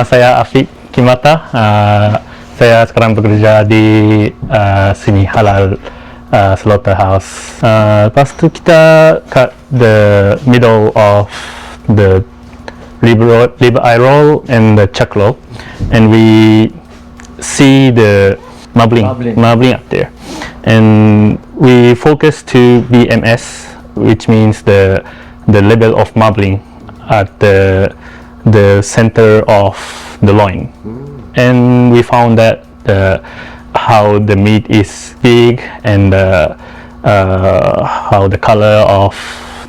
nama saya Afiq Kimata. Uh, saya sekarang bekerja di uh, sini halal uh, slaughterhouse. Uh, lepas tu kita cut the middle of the liver, liver eye roll and the chuck roll, and we see the marbling, Marbling. marbling up there, and we focus to BMS, which means the the level of marbling at the the center of the loin, and we found that the how the meat is big and uh, uh, how the color of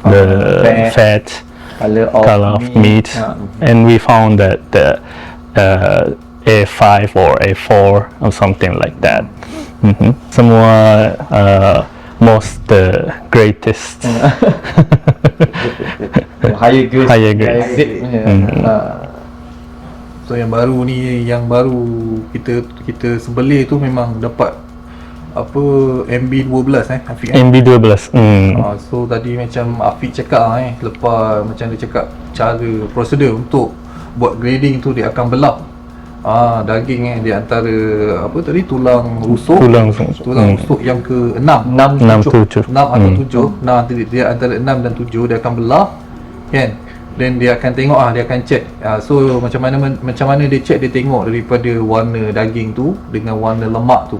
the fat. fat Color of color of meat, Ah. and we found that the uh, A5 or A4 or something like that. Mhm. Semua uh, most the greatest. higher grade Higher grade. punya. Hmm. Ah. So yang baru ni yang baru kita kita sembelih tu memang dapat apa MB12 eh Afiq eh. MB12. Mm. Ah, so tadi macam Afiq cakap eh lepas macam dia cakap cara prosedur untuk buat grading tu dia akan belah ah daging eh di antara apa tadi tulang rusuk Tulang tulang hmm. rusuk yang ke 6 Enam, 6 tujuh. 6 atau Hmm. 7 Nah nanti dia antara 6 dan 7 Dia akan belah Kan? Then dia akan tengok ah Dia akan check. Ah, So macam mana Macam mana dia check Dia tengok daripada warna daging tu Dengan warna lemak tu.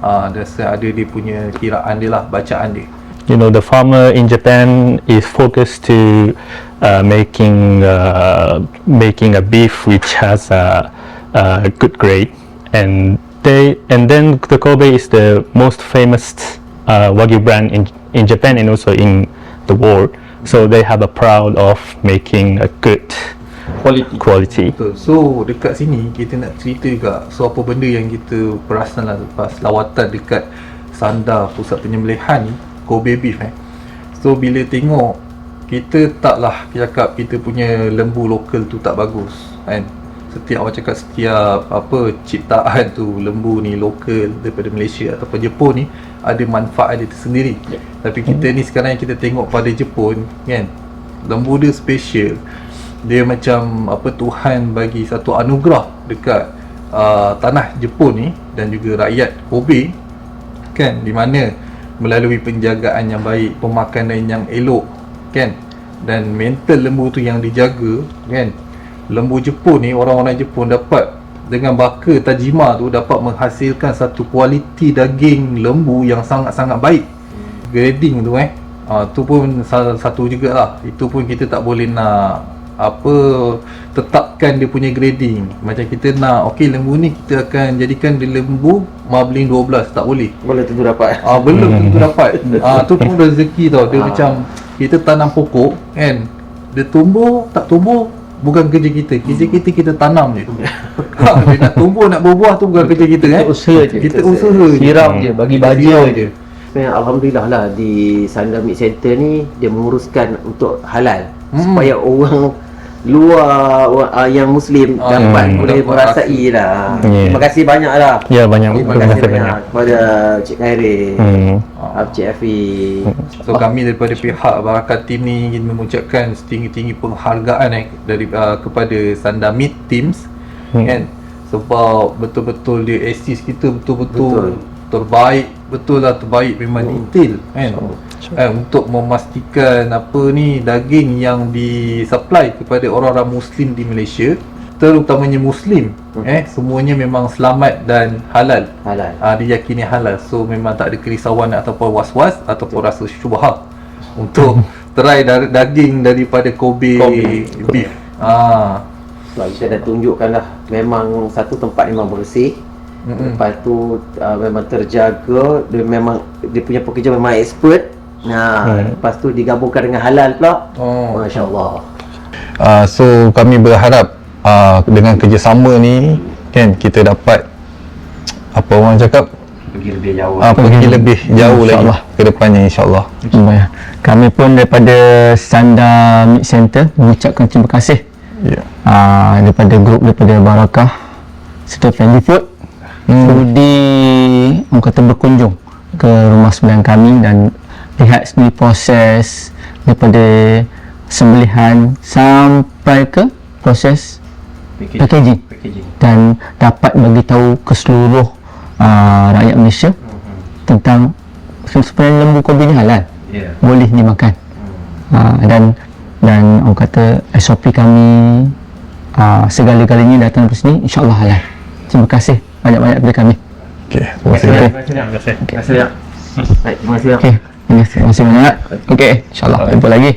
Ah, Dia ada dia punya kiraan dia lah Bacaan dia. You know the farmer in Japan is focused to uh, making uh, making a beef which has a, a good grade. And they and then the Kobe is the most famous uh, wagyu brand in in Japan and also in the world so they have a proud of making a good quality. quality. Betul. So dekat sini Kita nak cerita juga So apa benda yang kita Perasan lah Lepas lawatan dekat Sandar Pusat Penyembelihan ni Kobe beef eh. So bila tengok Kita taklah cakap Kita punya lembu lokal tu tak bagus Kan Setiap orang cakap Setiap apa Ciptaan tu Lembu ni lokal Daripada Malaysia Ataupun Jepun ni Ada manfaat dia tersendiri. Tapi kita ni sekarang yang kita tengok pada Jepun Kan? Lembu dia special. Dia macam apa Tuhan bagi satu anugerah dekat uh, tanah Jepun ni dan juga rakyat Kobe kan? Di mana melalui penjagaan yang baik, pemakanan yang elok kan? Dan mental lembu tu yang dijaga kan lembu Jepun ni orang-orang Jepun dapat dengan baka tajima tu dapat menghasilkan satu kualiti daging lembu yang sangat-sangat baik grading tu eh ah tu pun satu jugalah itu pun kita tak boleh nak apa tetapkan dia punya grading macam kita nak okey lembu ni kita akan jadikan dia lembu marbling 12 tak boleh boleh tentu dapat Ah belum tentu dapat. Ah tu pun rezeki tau. Dia Ah. macam kita tanam pokok kan. Dia tumbuh tak tumbuh bukan kerja kita. Kerja kita kita tanam je. ha, dia nak tumbuh nak berbuah tu bukan kerja kita eh. Kita usaha je. Kita Kita usaha je. Siram je, bagi baja je. Sebenarnya Alhamdulillah lah di Sandar Meat Center ni dia menguruskan untuk halal Hmm. supaya orang luar uh, yang muslim Ah, dapat hmm. boleh merasai lah. Yeah. Terima kasih banyak lah. ya banyak Terima terima kasih banyak banyak kepada Cik Khairil, hmm. Cik Afi. So kami daripada pihak Barakat Team ni ingin mengucapkan setinggi-tinggi penghargaan eh dari uh, kepada Sandar Meat Teams Hmm. kan sebab betul-betul dia assist kita betul-betul Betul. Terbaik betul lah terbaik memang detail kan? Eh, untuk memastikan apa ni daging yang disupply kepada orang-orang muslim di Malaysia terutamanya muslim eh semuanya memang selamat dan halal. Halal. uh, diyakini halal. So memang tak ada kerisauan ataupun was-was ataupun rasa syubhat untuk try dar- daging daripada Kobe, Kobe. beef. Ah. Sebab kita dah tunjukkan lah memang satu tempat memang bersih. Mm-mm. Lepas tu uh, memang terjaga, dia memang dia punya pekerja memang expert. Nah, Hmm. lepas tu digabungkan dengan halal pula. oh Masya-Allah. Uh, so kami berharap uh, dengan kerjasama ni kan kita dapat apa orang cakap Pergi lebih jauh. uh, pergi lebih jauh lagi InsyaAllah. ke depannya insyaallah. Baik. Kami pun daripada Sandar Meat Center mengucapkan terima kasih Ya. uh, daripada grup daripada Barakah serta Family Food hmm. sudi orang kata berkunjung ke rumah sembilan kami dan lihat sendiri proses daripada sembelihan sampai ke proses packaging. packaging. dan dapat bagi tahu ke seluruh uh, rakyat Malaysia tentang sebenarnya lembu Kobe ni halal Ya. boleh dimakan uh, dan dan orang kata SOP kami uh, segala-galanya datang dari sini insyaAllah halal terima kasih banyak-banyak kepada kami Okey, terima kasih. Okey. Terima kasih. Terima kasih ya. Baik, terima kasih ya. Okey, terima kasih, terima kasih banyak. Okey, insyaAllah jumpa lagi.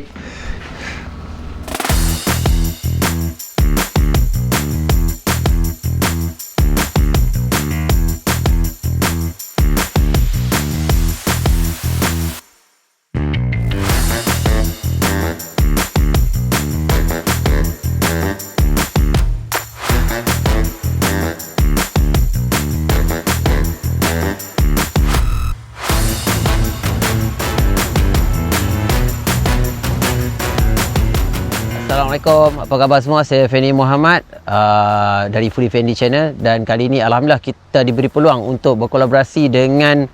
Assalamualaikum, apa khabar semua? Saya Fendi Muhammad uh, dari Fully Fendi Channel dan kali ini Alhamdulillah kita diberi peluang untuk berkolaborasi dengan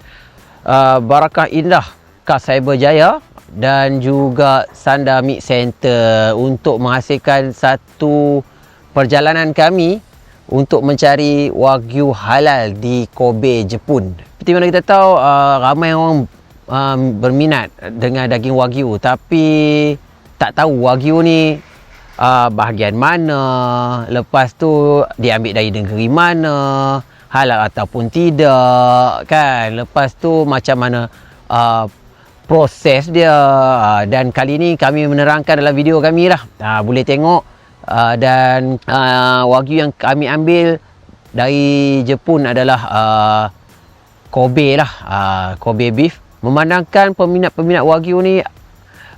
uh, Barakah Indah Kas Cyberjaya dan juga Sanda Meat Center untuk menghasilkan satu perjalanan kami untuk mencari wagyu halal di Kobe, Jepun. Seperti mana kita tahu, uh, ramai orang um, berminat dengan daging wagyu tapi tak tahu wagyu ni uh, bahagian mana, lepas tu dia ambil dari negeri mana, halal ataupun tidak kan. Lepas tu macam mana uh, proses dia uh, dan kali ni kami menerangkan dalam video kami lah. Uh, boleh tengok uh, dan uh, wagyu yang kami ambil dari Jepun adalah uh, Kobe lah, uh, Kobe beef. Memandangkan peminat-peminat wagyu ni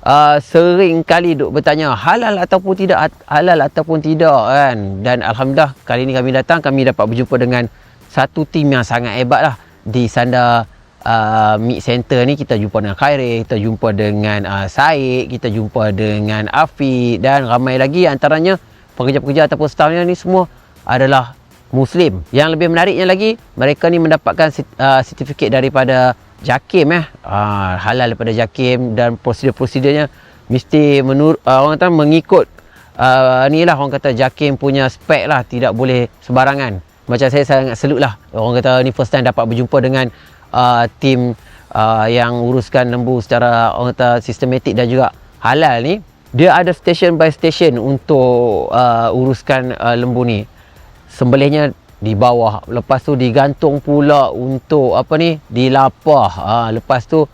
uh, sering kali duk bertanya halal ataupun tidak? Halal ataupun tidak kan? Dan alhamdulillah kali ni kami datang kami dapat berjumpa dengan satu tim yang sangat hebat lah di Sanda uh, Meat Center ni. Kita jumpa dengan Khairi kita jumpa dengan uh, Said kita jumpa dengan Afi dan ramai lagi. Antaranya pekerja-pekerja ataupun staffnya ni semua adalah Muslim. Yang lebih menariknya lagi, mereka ni mendapatkan uh, sertifikat daripada JAKIM eh. Uh, halal daripada JAKIM dan prosedur-prosedurnya mesti menur uh, orang kata mengikut uh, ni lah orang kata JAKIM punya spek lah, tidak boleh sembarangan. Macam saya sangat selut lah. Orang kata ni first time dapat berjumpa dengan uh, tim uh, yang uruskan lembu secara orang kata sistematik dan juga halal ni. Dia ada station by station untuk uh, uruskan uh, lembu ni sembelihnya di bawah. Lepas tu digantung pula untuk apa ni? Dilapah ha, lepas tu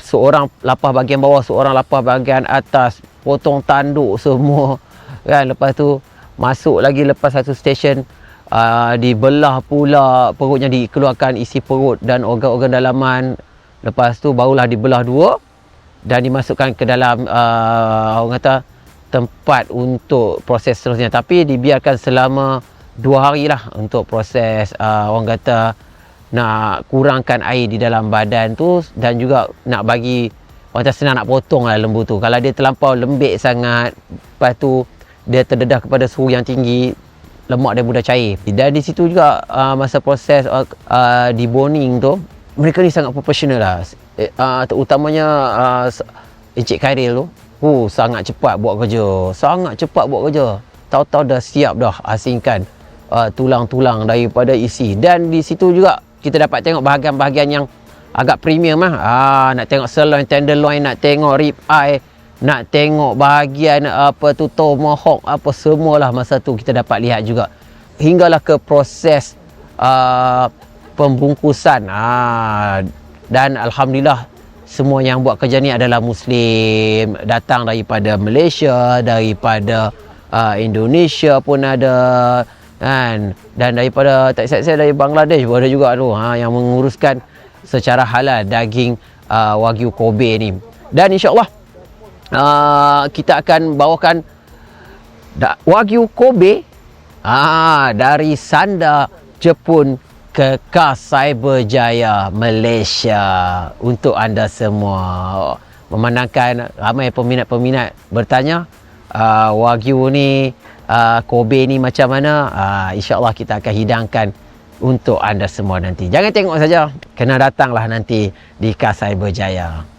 seorang lapah bahagian bawah seorang lapah bahagian atas. Potong tanduk semua. Kan? Lepas tu masuk lagi lepas satu stesen uh, dibelah pula. Perutnya dikeluarkan isi perut dan organ-organ dalaman. Lepas tu barulah dibelah dua dan dimasukkan ke dalam uh, orang kata tempat untuk proses seterusnya. Tapi dibiarkan selama dua hari lah untuk proses uh, orang kata nak kurangkan air di dalam badan tu dan juga nak bagi orang kata senang nak potong lah lembu tu. Kalau dia terlampau lembik sangat lepas tu dia terdedah kepada suhu yang tinggi lemak dia mudah cair. Dan di situ juga uh, masa proses uh, uh, deboning tu mereka ni sangat profesional lah. Eh, uh, terutamanya uh, Encik Khairil tu uh, sangat cepat buat kerja. Sangat cepat buat kerja. Tahu-tahu dah siap dah asingkan uh, tulang-tulang daripada isi. Dan di situ juga kita dapat tengok bahagian-bahagian yang agak premium lah. Ah, nak tengok sirloin, tenderloin nak tengok rib eye nak tengok bahagian apa tu tomahawk apa semualah masa tu kita dapat lihat juga. Hinggalah ke proses uh, pembungkusan. Ah, dan Alhamdulillah semua yang buat kerja ni adalah Muslim. Datang daripada Malaysia daripada uh, Indonesia pun ada kan? Dan daripada tak saya dari Bangladesh pun ada juga tu ha, yang menguruskan secara halal daging uh, wagyu Kobe ni. Dan insyaallah uh, kita akan bawakan da- wagyu Kobe ah dari Sanda Jepun ke Kas Cyberjaya Malaysia. Untuk anda semua. Memandangkan ramai peminat-peminat bertanya uh, wagyu ni uh, Kobe ni macam mana? Uh, insyaAllah kita akan hidangkan untuk anda semua nanti. Jangan tengok saja. Kena datanglah nanti di Kas Cyberjaya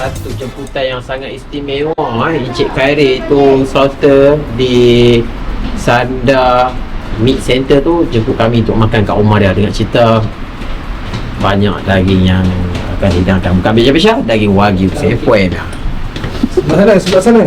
satu jemputan yang sangat istimewa eh. Encik Khairi tu slaughter di Sanda Meat Center tu jemput kami untuk makan kat rumah dia dengan cerita banyak daging yang akan hidangkan bukan beja-beja daging wagyu dah. Sebelah sana, sebelah sana.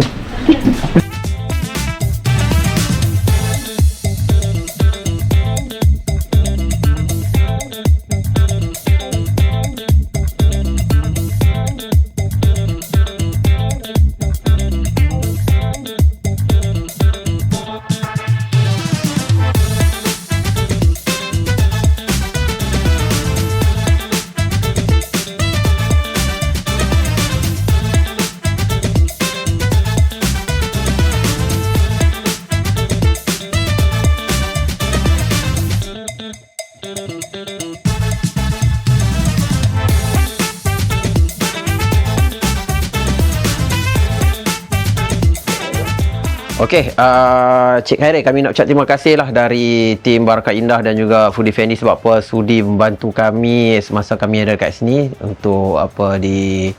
Okey, uh, Cik Khairi kami nak ucap terima kasih lah dari tim Barakah Indah dan juga Foodie Fendi sebab apa sudi membantu kami semasa kami ada kat sini untuk apa di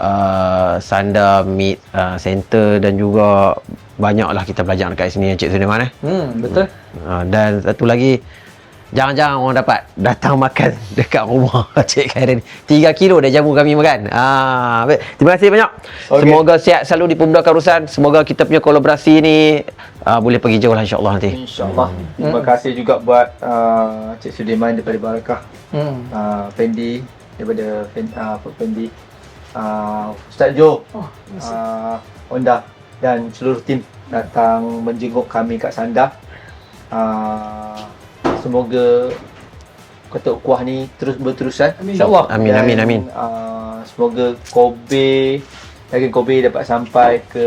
uh, Sanda Meat uh, Center dan juga banyaklah kita belajar dekat sini Cik Sulaiman eh. Hmm, betul. Uh, dan satu lagi Jangan-jangan orang dapat datang makan dekat rumah Cik Khairin. 3 kilo dah jamu kami makan. Ah, baik. Terima kasih banyak. Okay. Semoga sihat selalu di pemudahkan urusan. Semoga kita punya kolaborasi ni uh, boleh pergi jauh lah insya-Allah nanti. InsyaAllah. Terima kasih juga buat uh, Cik Sudirman daripada Barakah. Hmm. Uh, Fendi daripada Fen, uh, Fendi. Uh, Ustaz Jo. Oh, uh, Honda dan seluruh tim datang menjenguk kami kat Sanda. Uh, semoga kata kuah ni terus berterusan. InsyaAllah. Amin, Dan, amin, amin. Uh, semoga Kobe, daging Kobe dapat sampai ke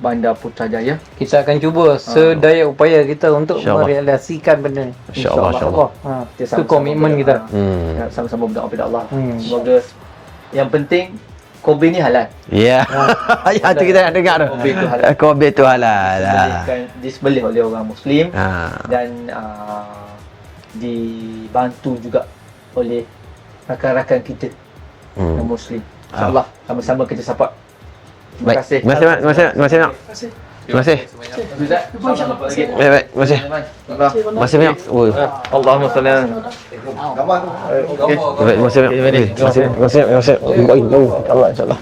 Bandar Putrajaya. Kita akan cuba sedaya upaya kita untuk InsyaAllah. merealisasikan benda ni. InsyaAllah, insyaAllah. Ha, Kita itu komitmen kita. Hmm. Sama-sama berdoa kepada Allah. Hmm. Semoga yang penting Kobe ni halal. Ya. Ya, tu kita nak dengar tu. Kobe tu halal. Kobe tu halal. Disebelihkan, disebelih oleh orang Muslim Ha. dan uh, dibantu juga oleh rakan-rakan kita yang Hmm. Muslim. InsyaAllah sama-sama kita support. Terima kasih. Terima kasih, terima kasih. Terima kasih. Jumpa lagi. Baik, baik. Terima kasih. Terima kasih banyak. Oh. Allahumma salli ala Baik, terima kasih banyak. Terima kasih, terima kasih, terima kasih. Terima kasih. Baik. InsyaAllah,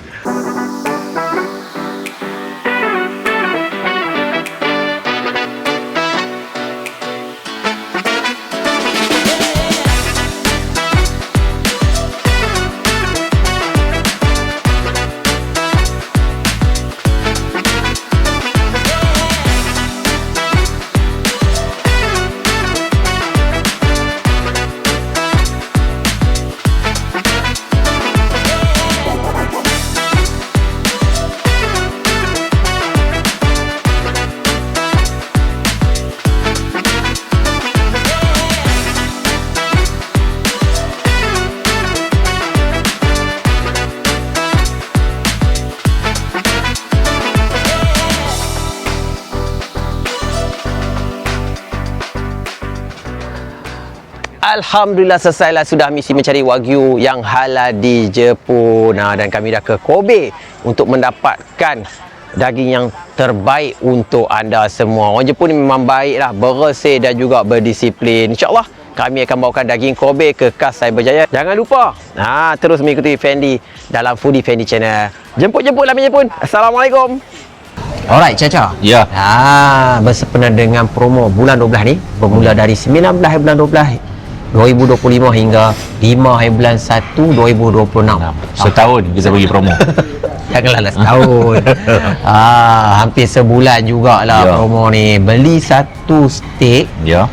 Alhamdulillah selesailah sudah misi mencari wagyu yang halal di Jepun. Nah, dan kami dah ke Kobe untuk mendapatkan daging yang terbaik untuk anda semua. Orang Jepun ni memang baiklah, bersih dan juga berdisiplin. InsyaAllah kami akan bawakan daging Kobe ke Kas Cyberjaya. Jangan lupa, ha, terus mengikuti Fendi dalam Foodie Fendi Channel. Jemput-jemput lah Jepun. Assalamualaikum. Alright, Caca. Ya. Ah, bersempena dengan promo bulan 12 ni bermula dari 19 hari bulan 12 2025 hingga 5 hari bulan 1 2026. Setahun kita bagi promo. Janganlah lah setahun. ah, hampir sebulan jugalah Ya. promo ni. Beli satu steak ya.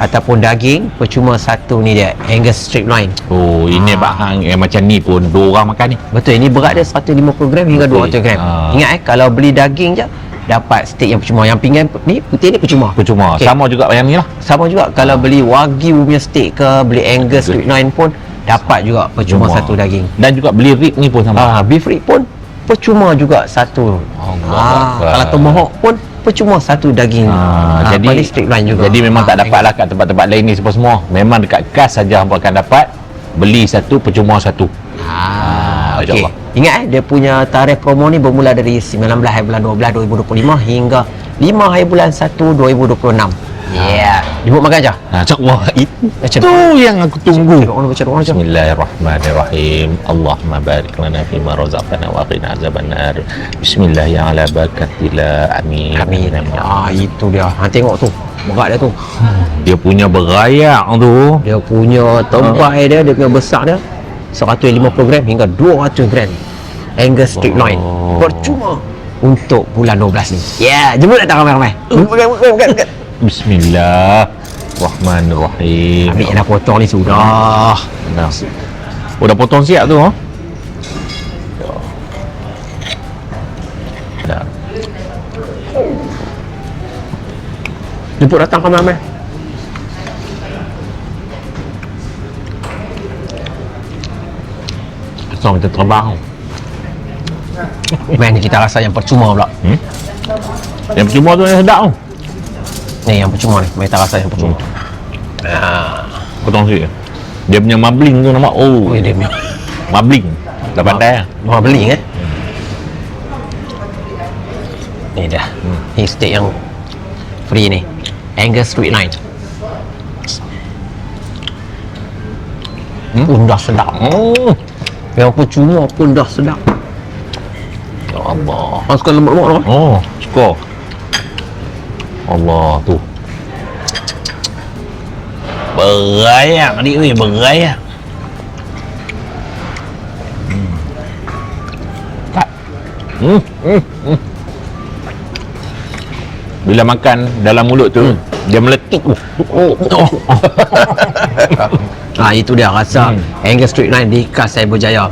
ataupun daging percuma satu ni dia Angus strip loin. Oh, ini Ah. bahang eh, macam ni pun dua orang makan ni. Betul ini berat dia 150 gram hingga Betul. 200 gram. Ah. Ingat eh kalau beli daging je dapat steak yang percuma. Yang pinggan ni putih ni percuma. Percuma. Okey. Sama juga yang ni lah. Sama juga kalau beli wagyu punya steak ke beli Angus strip loin pun dapat juga percuma Percuma. satu daging. Dan juga beli rib ni pun sama. Ah, beef rib pun percuma juga satu. Allah Ah, Akbar. kalau tomahawk pun percuma satu daging. Ah, jadi paling strip line juga. Jadi memang Ah, tak dapat lah kat tempat-tempat lain ni semua semua. Memang dekat kas saja hampa akan dapat beli satu percuma satu. Ah, Ah, okey. InsyaAllah. Ingat eh dia punya tarikh promo ni bermula dari 19 hari bulan 12 2025 hingga 5 hari bulan 1 2026. Ya. Yeah. Jemput makan aja. Ha, cak wah itu Macam yang aku tunggu. Bismillahirrahmanirrahim. Allahumma barik lana fima razaqtana wa qina azabannar. Bismillah ya ala barakatillah. Amin. Amin. Ah itu dia. Ha tengok tu. Berat dia tu. Dia punya berayak tu. Dia punya tempai dia, dia punya besar dia 150 gram hingga 200 gram. Angus strip loin. Oh. Percuma untuk bulan 12 ni. Ya, yeah, jemput datang ramai-ramai. Jemput, jemput, jemput, jemput. Bismillahirrahmanirrahim. Ambil yang dah potong ni sudah. Nah. Oh dah potong siap tu ha? Dah. Jemput datang ramai-ramai. Asal macam terbang. Man, kita rasa yang percuma pula. Hmm? Yang percuma tu yang sedap tu. Ni yang percuma ni. Kita rasa yang percuma. Potong sikit. Dia punya mabling tu nama. Oh, Oh, dia punya. mabling. Dah pandai lah. Mau beli kan? Ni dah. Ni steak yang free ni. Angus Street Line. Hmm? Dah sedap. Oh. Yang percuma pun dah sedap. Ya Allah. Kau suka lemak-lemak tu? Oh, suka. Allah tu. Berayak ni weh, berayak. Hmm. Hmm. Hmm. Bila makan dalam mulut tu, dia meletup. Oh. oh. Ha, itu dia rasa Hmm. Angus Street Line di Kas Cyber Jaya.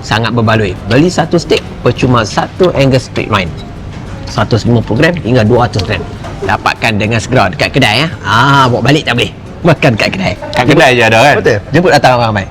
Sangat berbaloi. Beli satu steak percuma satu Angus Street Line. 150 gram hingga 200 gram. Dapatkan dengan segera dekat kedai ya. Ah, bawa balik tak boleh. Makan kat kedai. Kat kedai je ada kan? Betul. Jemput datang ramai.